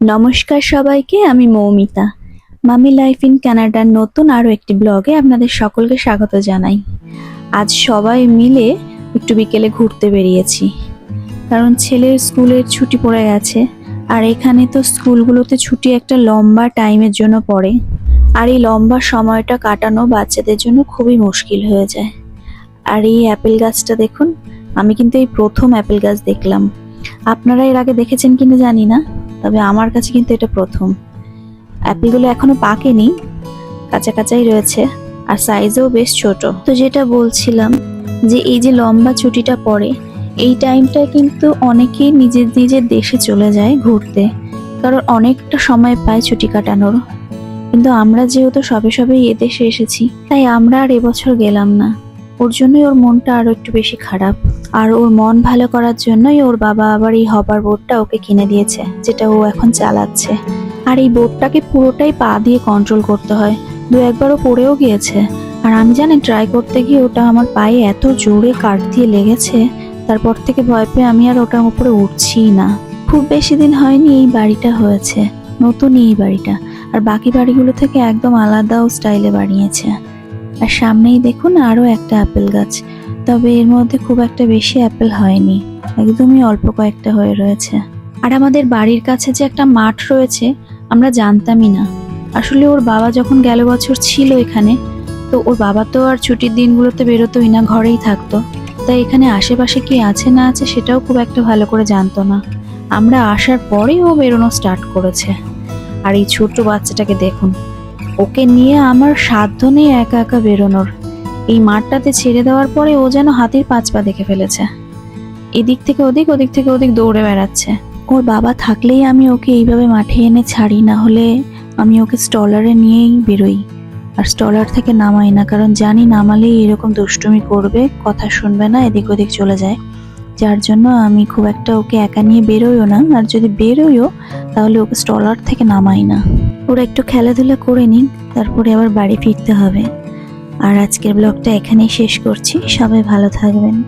নমস্কার সবাইকে, আমি মৌমিতা। মামি লাইফ ইন কানাডার নতুন আরও একটি ব্লগে আপনাদের সকলকে স্বাগত জানাই। আজ সবাই মিলে একটু বিকেলে ঘুরতে বেরিয়েছি। কারণ ছেলের স্কুলের ছুটি পড়ে গেছে, আর এখানে তো স্কুলগুলোতে ছুটি একটা লম্বা টাইমের জন্য পড়ে। আর এই লম্বা সময়টা কাটানো বাচ্চাদের জন্য খুবই মুশকিল হয়ে যায়। আর এই অ্যাপেল গাছটা দেখুন, আমি কিন্তু এই প্রথম অ্যাপেল গাছ দেখলাম। আপনারা এর আগে দেখেছেন কিনা জানি না। তবে আমার কাছে কিন্তু এটা প্রথম। অ্যাপেলগুলো এখনও পাকেনি কাঁচা কাঁচাই রয়েছে, আর সাইজও বেশ ছোট। তো যেটা বলছিলাম যে এই যে লম্বা ছুটিটা পড়ে এই টাইমটা কিন্তু অনেকেই নিজের নিজের দেশে চলে যায় ঘুরতে, কারণ অনেকটা সময় পায় ছুটি কাটানোর। কিন্তু আমরা যেহেতু সবে সবে এ দেশে এসেছি, তাই আমরা আর এবছর গেলাম না। ওর জন্যই ওর মনটা আরও একটু বেশি খারাপ। আর ওর মন ভালো করার জন্যই ওর বাবা আবার এই হবার বোর্ডটা ওকে কিনে দিয়েছে, যেটা ও এখন চালাচ্ছে। আর এই বোর্ডটাকে পুরোটাই পা দিয়ে কন্ট্রোল করতে হয়। দু একবারও পড়েও গিয়েছে। আর আমি জানি ট্রাই করতে গিয়ে ওটা আমার পায়ে এত জোরে কাট দিয়ে লেগেছে, তারপর থেকে ভয় পেয়ে আমি আর ওটার উপরে উঠছিই না। খুব বেশি দিন হয়নি এই বাড়িটা হয়েছে নতুন এই বাড়িটা। আর বাকি বাড়িগুলো থেকে একদম আলাদা ও স্টাইলে বানিয়েছে। আর সামনেই দেখুন আরও একটা আপেল গাছ। তবে এর মধ্যে খুব একটা বেশি অ্যাপেল হয়নি, একদমই অল্প কয়েকটা হয়ে রয়েছে। আর আমাদের বাড়ির কাছে যে একটা মাঠ রয়েছে, আমরা জানতামই না। আসলে ওর বাবা যখন গেল বছর ছিল এখানে, তো ওর বাবা তো আর ছুটির দিনগুলোতে বেরোতোই না, ঘরেই থাকতো। তাই এখানে আশেপাশে কি আছে না আছে সেটাও খুব একটা ভালো করে জানতো না। আমরা আসার পরেই ও বেরোনো স্টার্ট করেছে। আর এই ছোট্ট বাচ্চাটাকে দেখুন ওকে নিয়ে আমার সাধ্য নেই একা একা বেরোনোর। এই মাঠটাতে ছেড়ে দেওয়ার পরে ও যেন হাতির পাঁচ পা দেখে ফেলেছে। এদিক থেকে ওদিক ওদিক থেকে ওদিক দৌড়ে বেড়াচ্ছে। ওর বাবা থাকলেই আমি ওকে এইভাবে মাঠে এনে ছাড়ি, না হলে আমি ওকে স্টলারে নিয়েই বেরোই। আর স্টলার থেকে নামাই না, কারণ জানি নামালেই এরকম দুষ্টুমি করবে, কথা শুনবে না, এদিক ওদিক চলে যায়। যার জন্য আমি খুব একটা ওকে একা নিয়ে বেরোইও না, আর যদি বেরোইও তাহলে ওকে স্টলার থেকে নামাই না। ওরা একটু খেলাধুলা করে নিন তারপরে আবার বাড়ি ফিরতে হবে। আর আজকের ব্লগটা এখানেই শেষ করছি। সবাই ভালো থাকবেন।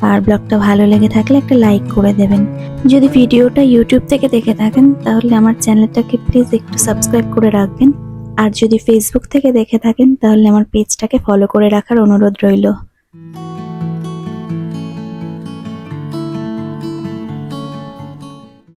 আর ব্লগটা ভালো লেগে থাকলে একটা লাইক করে দেবেন। যদি ভিডিওটা ইউটিউব থেকে দেখে থাকেন, তাহলে আমার চ্যানেলটাকে প্লিজ একটু সাবস্ক্রাইব করে রাখবেন। আর যদি ফেসবুক থেকে দেখে থাকেন, তাহলে আমার পেজটাকে ফলো করে রাখার অনুরোধ রইল।